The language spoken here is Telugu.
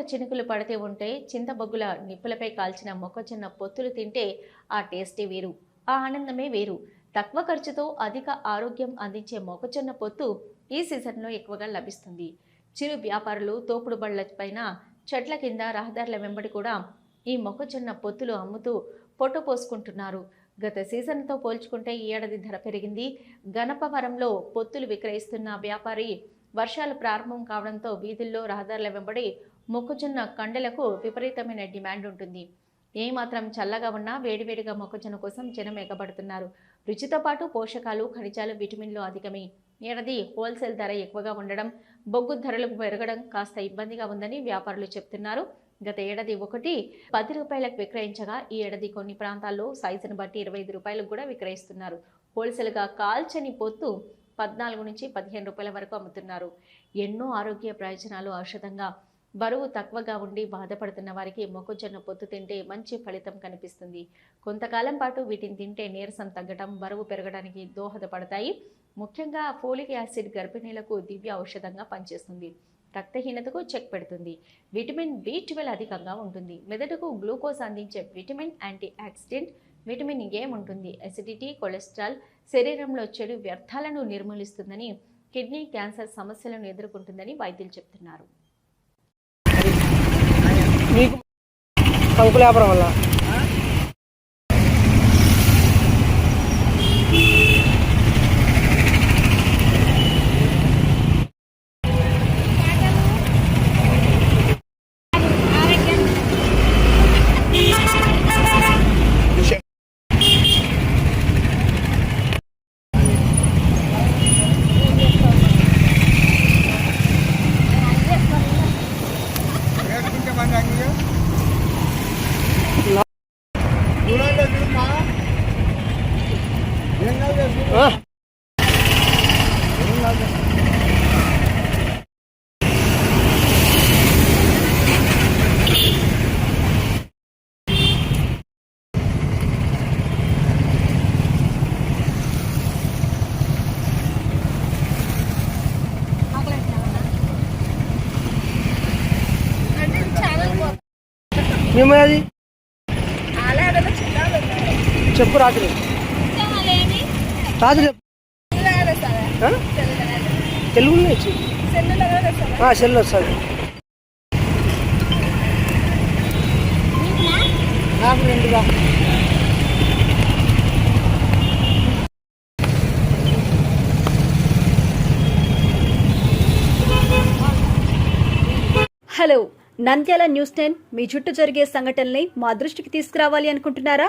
చినుకులు పడితే ఉంటే చింతబొగ్గుల నిప్పులపై కాల్చిన మొక్కజొన్న పొత్తులు తింటే ఆ టేస్టే వేరు ఆ ఆనందమే వేరు. తక్కువ ఖర్చుతో అధిక ఆరోగ్యం అందించే మొక్కజొన్న పొత్తు ఈ సీజన్లో ఎక్కువగా లభిస్తుంది. చిరు వ్యాపారులు తోపుడు బళ్ళ పైన చెట్ల కింద రహదారుల వెంబడి కూడా ఈ మొక్కజొన్న పొత్తులు అమ్ముతూ పొట్టు పోసుకుంటున్నారు. గత సీజన్తో పోల్చుకుంటే ఈ ఏడాది ధర పెరిగింది. గణపవరంలో పొత్తులు విక్రయిస్తున్న వ్యాపారి వర్షాలు ప్రారంభం కావడంతో వీధుల్లో రహదారుల వెంబడి మొక్కజొన్న కండలకు విపరీతమైన డిమాండ్ ఉంటుంది. ఏమాత్రం చల్లగా ఉన్నా వేడివేడిగా మొక్కజొన్న కోసం జనం ఎగబడుతున్నారు. రుచితో పాటు పోషకాలు ఖనిజాలు విటమిన్లు అధికమే. ఏడాది హోల్సేల్ ధర ఎక్కువగా ఉండడం బొగ్గు ధరలు పెరగడం కాస్త ఇబ్బందిగా ఉందని వ్యాపారులు చెప్తున్నారు. గత ఏడాది ఒకటి పది రూపాయలకు విక్రయించగా ఈ ఏడాది కొన్ని ప్రాంతాల్లో సైజును బట్టి ఇరవై ఐదు రూపాయలకు కూడా విక్రయిస్తున్నారు. హోల్సేల్గా కాల్చని పొత్తు పద్నాలుగు నుంచి పదిహేను రూపాయల వరకు అమ్ముతున్నారు. ఎన్నో ఆరోగ్య ప్రయోజనాలు ఔషధంగా బరువు తక్కువగా ఉండి బాధపడుతున్న వారికి మొక్కజొన్న పొత్తు తింటే మంచి ఫలితం కనిపిస్తుంది. కొంతకాలం పాటు వీటిని తింటే నీరసం తగ్గడం బరువు పెరగడానికి దోహదపడతాయి. ముఖ్యంగా ఫోలిక్ యాసిడ్ గర్భిణీలకు దివ్య ఔషధంగా పనిచేస్తుంది. రక్తహీనతకు చెక్ పెడుతుంది. విటమిన్ బి ట్వెల్వ్ అధికంగా ఉంటుంది. మెదడుకు గ్లూకోజ్ అందించే vitamin antioxidant vitamin A ఉంటుంది. అసిడిటీ కొలెస్ట్రాల్ శరీరంలో చెడు వ్యర్థాలను నిర్మూలిస్తుందని కిడ్నీ క్యాన్సర్ సమస్యలను ఎదుర్కొంటుందని వైద్యులు చెప్తున్నారు. మీకు వల్ల ఆ. మేము అది? చెప్పు రాత్రి. కాదు తెలుగులో ఇచ్చి సెల్ వస్తుంది. నాకు రెండుగా. హలో నంద్యాల న్యూస్ టెన్ మీ చుట్టూ జరిగే సంఘటనల్ని మా దృష్టికి తీసుకురావాలి అనుకుంటున్నారా?